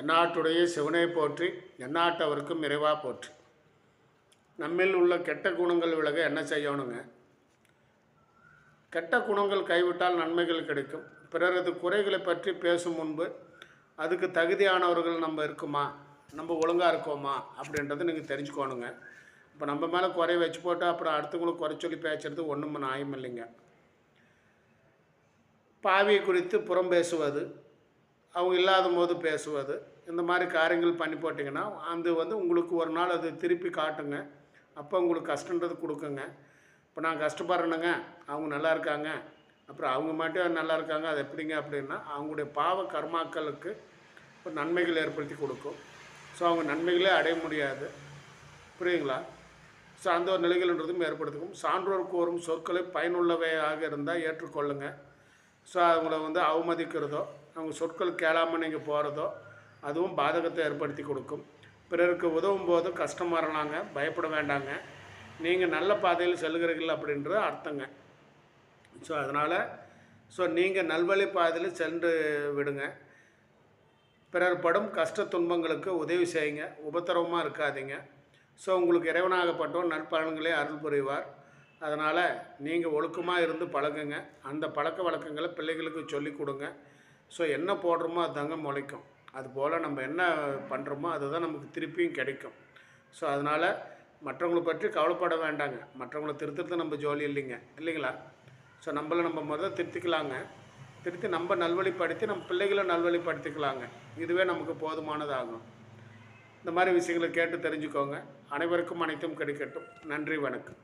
எந்நாட்டுடைய சிவனை போற்றி எந்நாட்டவருக்கும் இறைவாக போற்றி. நம்மில் உள்ள கெட்ட குணங்கள் விலக என்ன செய்யணுங்க? கெட்ட குணங்கள் கைவிட்டால் நன்மைகள் கிடைக்கும். பிறரது குறைகளை பற்றி பேசும் முன்பு அதுக்கு தகுதியானவர்கள் நம்ம இருக்குமா? நம்ம ஒழுங்காக இருக்கோமா? அப்படின்றத நீங்கள் தெரிஞ்சுக்கோணுங்க. இப்போ நம்ம மேலே குறை வச்சு போட்டு அப்புறம் அடுத்தவங்களுக்கு குறை சொல்லி பேசுறது ஒன்றும் நியாயம் இல்லைங்க. பாவியை குறித்து புறம் பேசுவது அவங்க இல்லாத போது பேசுவது. இந்த மாதிரி காரியங்கள் பண்ணி போட்டிங்கன்னா அது வந்து உங்களுக்கு ஒரு நாள் அது திருப்பி காட்டுங்க. அப்போ உங்களுக்கு கஷ்டன்றது கொடுக்குங்க. இப்போ நான் கஷ்டப்படுறேனுங்க. அவங்க நல்லா இருக்காங்க. அப்புறம் அவங்க மட்டும் நல்லா இருக்காங்க. அது எப்படிங்க அப்படின்னா அவங்களுடைய பாவ கர்மாக்களுக்கு ஒரு நன்மைகள் ஏற்படுத்தி கொடுக்கும். ஸோ அவங்க நன்மைகளே அடைய முடியாது. புரியுங்களா ஸோ அந்த ஒரு நிலைகள்ன்றதும் ஏற்படுத்திக்கும். சான்றோர் கூறும் சொற்களை பயனுள்ளவையாக இருந்தால் ஏற்றுக்கொள்ளுங்கள் ஸோ அவங்கள வந்து அவமதிக்கிறதோ அவங்க சொற்கள் கேளாமல் நீங்கள் போகிறதோ அதுவும் பாதகத்தை ஏற்படுத்தி கொடுக்கும். பிறருக்கு உதவும் போது கஷ்டம் வரலாங்க பயப்பட வேண்டாங்க. நீங்கள் நல்ல பாதையில் செல்கிறீர்கள் அப்படின்றது அர்த்தங்க. ஸோ அதனால் ஸோ நீங்கள் நல்வழி பாதையில் சென்று விடுங்க. பிறர் படும் கஷ்ட துன்பங்களுக்கு உதவி செய்யுங்க. உபத்திரவமாக இருக்காதீங்க. ஸோ உங்களுக்கு இறைவனாகப்பட்டோம் நற்பலன்களே அருள் புரிவார். அதனால் நீங்கள் ஒழுக்கமாக இருந்து பழகுங்க. அந்த பழக்க வழக்கங்களை பிள்ளைகளுக்கு சொல்லிக் கொடுங்க. ஸோ என்ன போடுறோமோ அதுதாங்க முளைக்கும். அதுபோல் நம்ம என்ன பண்ணுறோமோ அதுதான் நமக்கு திருப்பியும் கிடைக்கும். ஸோ அதனால் மற்றவங்களை பற்றி கவலைப்பட வேண்டாங்க. மற்றவங்களை திருத்துறது நம்ம ஜோலி இல்லைங்க. இல்லைங்களா? ஸோ நம்மளை நம்ம முதல் திருத்திக்கலாங்க. திருத்தி நம்ம நல்வழிப்படுத்தி நம்ம பிள்ளைகளை நல்வழிப்படுத்திக்கலாங்க. இதுவே நமக்கு போதுமானதாகும். இந்த மாதிரி விஷயங்களை கேட்டு தெரிஞ்சுக்கோங்க. அனைவருக்கும் அனைத்தும் கிடைக்கட்டும். நன்றி வணக்கம்.